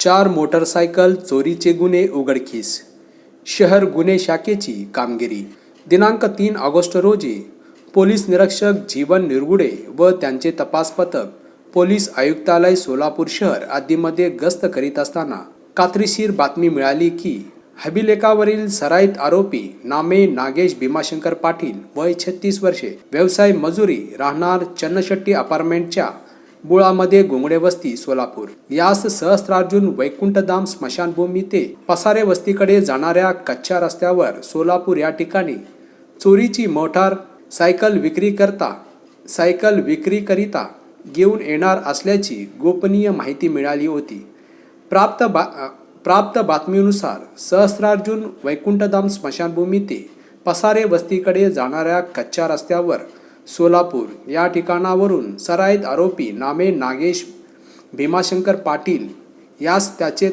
चार मोटरसायकल चोरीचे गुन्हे उघडकीस. शहर गुन्हे शाखेची कामगिरी. दिनांक तीन ऑगस्ट रोजी पोलीस निरीक्षक जीवन निरगुडे व त्यांचे तपास पथक पोलीस आयुक्तालय सोलापूर शहर आदीमध्ये गस्त करीत असताना कात्रीशीर बातमी मिळाली की हबिलेखावरील सराईत आरोपी नामे नागेश भीमाशंकर पाटील वय छत्तीस वर्षे व्यवसाय मजुरी राहणार चन्नशेट्टी अपार्टमेंटच्या बुळामध्ये घोंगडे वस्ती सोलापूर. यास सहस्त्रार्जुन वैकुंठधाम स्मशानभूमी ते पसारे वस्तीकडे जाणाऱ्या कच्च्या रस्त्यावर सोलापूर या ठिकाणी चोरीची मोटार सायकल विक्री करता सायकल विक्रीकरिता घेऊन येणार असल्याची गोपनीय माहिती मिळाली होती. प्राप्त बा प्राप्त बातमीनुसार सहस्रार्जुन वैकुंठधाम स्मशानभूमी ते पसारे वस्तीकडे जाणाऱ्या कच्च्या रस्त्यावर सोलापूर. या ठिकाणावरून सराईत आरोपी नामे नागेश भीमाशंकर पाटील यास त्याचे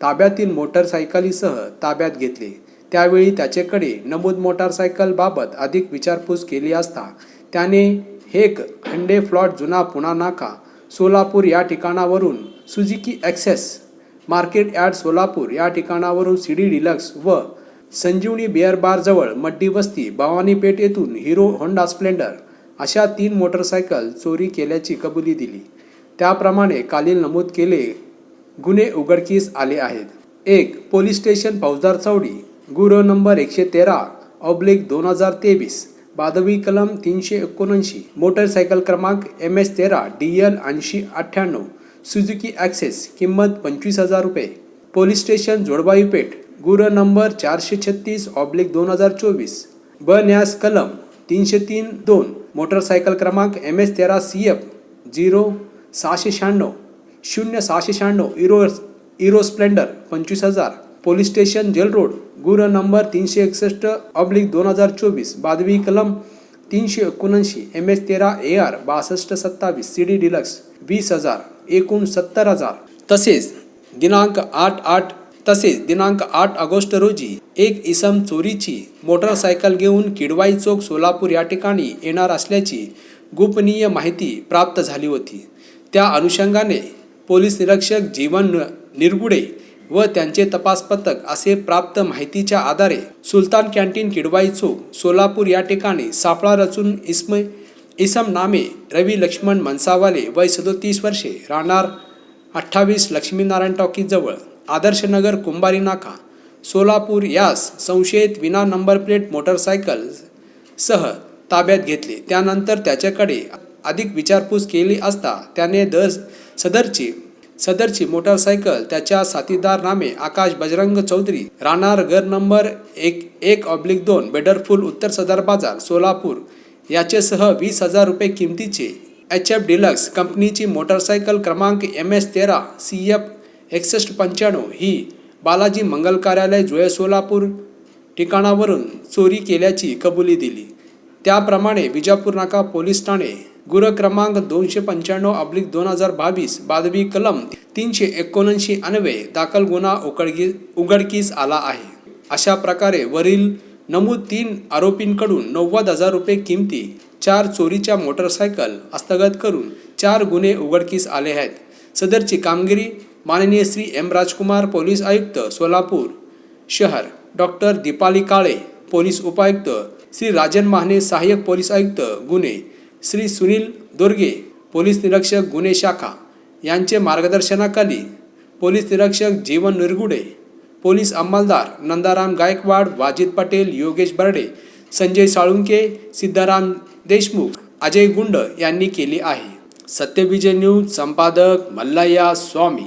ताब्यातील मोटरसायकलीसह ताब्यात घेतले. त्यावेळी त्याच्याकडे नमूद मोटारसायकलबाबत अधिक विचारपूस केली असता त्याने हेक हंडे फ्लॉट जुना पुणा नाका सोलापूर या ठिकाणावरून Suzuki Access market yard Solapur या ठिकाणावरून सी डी डिलक्स व संजीवनी बिअर बारजवळ मड्डी वस्ती भवानीपेठ येथून हिरो होंडा स्प्लेंडर अशा तीन मोटरसायकल चोरी केल्याची कबुली दिली. त्याप्रमाणे खालील नमूद केले गुन्हे उघडकीस आले आहेत. एक पोलीस स्टेशन फौजदार चौडी गुरो नंबर एकशे तेरा ऑब्लिक दोन हजार तेवीस बादवी कलम तीनशे एकोणऐंशी मोटरसायकल क्रमांक एम एस तेरा डी एल ऐंशी अठ्ठ्याण्णव सुझुकी ॲक्सेस किंमत पंचवीस हजार रुपये. पोलीस स्टेशन जोडबाई पेठ गुर नंबर चारशे छत्तीस ऑब्लिक दोन हजार चोवीस. ब न्यास कलम तीनशे तीन दोन मोटरसायकल क्रमांक एम एस तेरा सी एफ झिरो सहाशे शहाण्णव शून्य सहाशे शहाण्णव इरो इरो स्प्लेंडर पंचवीस हजार. पोलीस स्टेशन जेल रोड गुर नंबर तीनशे एकसष्ट ऑब्लिक दोन हजार चोवीस बादवी कलम तीनशे एकोणऐंशी एम एस तेरा ए आर बासष्ट सत्तावीस सी डी डिलक्स वीस हजार एकूण सत्तर हजार. तसेच दिनांक आठ आठ तसेच दिनांक आठ ऑगस्ट रोजी एक इसम चोरीची मोटरसायकल घेऊन किडवाई चौक सोलापूर या ठिकाणी येणार असल्याची गोपनीय माहिती प्राप्त झाली होती. त्या अनुषंगाने पोलीस निरीक्षक जीवन निरगुडे व त्यांचे तपास पथक असे प्राप्त माहितीच्या आधारे सुलतान कॅन्टीन किडवाई चौक सोलापूर या ठिकाणी सापळा रचून इस्म इसम नामे रवी लक्ष्मण मनसावाले वय सदोतीस वर्षे राहणार अठ्ठावीस लक्ष्मीनारायण टॉकीजवळ आदर्शनगर कुंभारी नाका सोलापूर यास संशयित विना नंबर प्लेट मोटरसायकल सह ताब्यात घेतले. त्यानंतर त्याच्याकडे अधिक विचारपूस केली असता त्याने दर सदरची सदरची मोटरसायकल त्याच्या साथीदार नामे आकाश बजरंग चौधरी राहणार घर नंबर एक एक ऑब्लिक दोन बेडरफुल उत्तर सदर बाजार सोलापूर याचेसह वीस हजार रुपये किमतीचे एच एफ डिलक्स कंपनीची मोटरसायकल क्रमांक एम एस तेरा सी एफ एकसष्ट पंच्याण्णव ही बालाजी मंगल कार्यालय जुळे सोलापूर ठिकाणावरून चोरी केल्याची कबुली दिली. त्याप्रमाणे विजापूर नाका पोलीस ठाणे गुर क्रमांक दोनशे पंच्याण्णव अब्लिक दोन हजार बावीस बादवी कलम तीनशे एकोणऐंशी अन्वे दाखल गुन्हा उघडगी उघडकीस आला आहे. अशा प्रकारे वरील नमूद तीन आरोपींकडून नव्वद हजार रुपये किमती चार चोरीच्या मोटरसायकल हस्तगत करून चार गुन्हे उघडकीस आले आहेत. सदरची कामगिरी माननीय श्री एम राजकुमार पोलीस आयुक्त सोलापूर. शहर डॉक्टर दीपाली काळे पोलीस उपायुक्त श्री राजन माहने सहाय्यक पोलीस आयुक्त गुन्हे. श्री सुनील दोर्गे पोलीस निरीक्षक गुन्हे शाखा. यांचे मार्गदर्शनाखाली पोलीस निरीक्षक जीवन निरगुडे पोलीस अंमलदार नंदाराम गायकवाड वाजिद पटेल योगेश बर्डे संजय साळुंके सिद्धाराम देशमुख अजय गुंड यांनी केली आहे. सत्यविजय न्यूज संपादक मल्लय्या स्वामी.